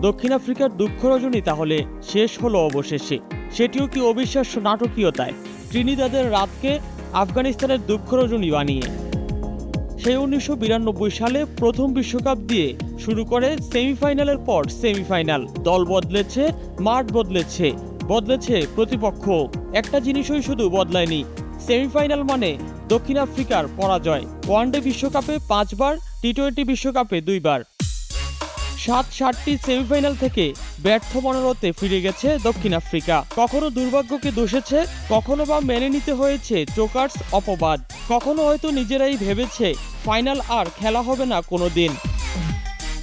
দক্ষিণ আফ্রিকার দুঃখ রজনী তাহলে শেষ হলো অবশেষে। সেটিও কি অবিশ্বাস্য নাটকীয়তায়? ট্রিনিদাদের রাতকে আফগানিস্তানের দুঃখ রজনী বানিয়ে। সেই উনিশশো বিরানব্বই সালে প্রথম বিশ্বকাপ দিয়ে শুরু করে সেমিফাইনালের পর সেমিফাইনাল। দল বদলেছে, মাঠ বদলেছে। বদলেছে প্রতিপক্ষ। একটা জিনিসই শুধু বদলায়নি। সেমিফাইনাল মানে দক্ষিণ আফ্রিকার পরাজয়। ওয়ানডে বিশ্বকাপে পাঁচবার, টি টোয়েন্টি বিশ্বকাপে দুইবার। সাত সাতটি সেমিফাইনাল থেকে ব্যর্থ মনোরথে ফিরে গেছে দক্ষিণ আফ্রিকা। কখনো দুর্ভাগ্যকে দোষেছে, কখনো বা মেনে নিতে হয়েছে চোকার্স অপবাদ। কখনো হয়তো নিজেরাই ভেবেছে ফাইনাল আর খেলা হবে না কোনো দিন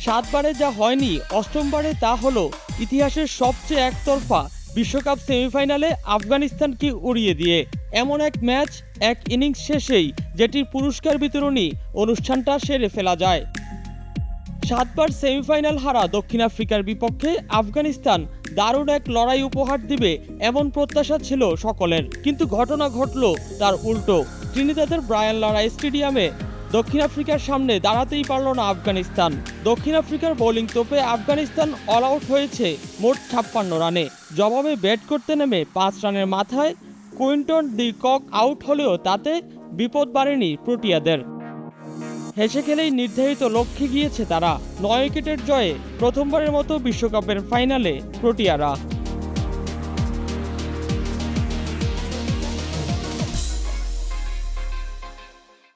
সাতবারে যা হয়নি, অষ্টমবারে তা হলো ইতিহাসের সবচেয়ে একতরফা বিশ্বকাপ সেমিফাইনালে আফগানিস্তানকে উড়িয়ে দিয়ে। এমন এক ম্যাচ, এক ইনিংস শেষেই যেটির পুরস্কার বিতরণী অনুষ্ঠানটা সেরে ফেলা যায়। সাতবার সেমিফাইনাল হারা দক্ষিণ আফ্রিকার বিপক্ষে আফগানিস্তান দারুণ এক লড়াই উপহার দিবে এমন প্রত্যাশা ছিল সকলের। কিন্তু ঘটনা ঘটল তার উল্টো। ট্রিনিদাদের ব্রায়ান লড়াই স্টেডিয়ামে দক্ষিণ আফ্রিকার সামনে দাঁড়াতেই পারল না আফগানিস্তান। দক্ষিণ আফ্রিকার বোলিং তোপে আফগানিস্তান অল আউট হয়েছে মোট ছাপ্পান্ন রানে। জবাবে ব্যাট করতে নেমে পাঁচ রানের মাথায় কুইন্টন দি কক আউট হলেও তাতে বিপদ বাড়েনি প্রোটিয়াদের। হেসে খেলেই নির্ধারিত লক্ষ্যে গিয়েছে তারা। নয় উইকেটের জয়ে প্রথমবারের মতো বিশ্বকাপের ফাইনালে প্রোটিয়ারা।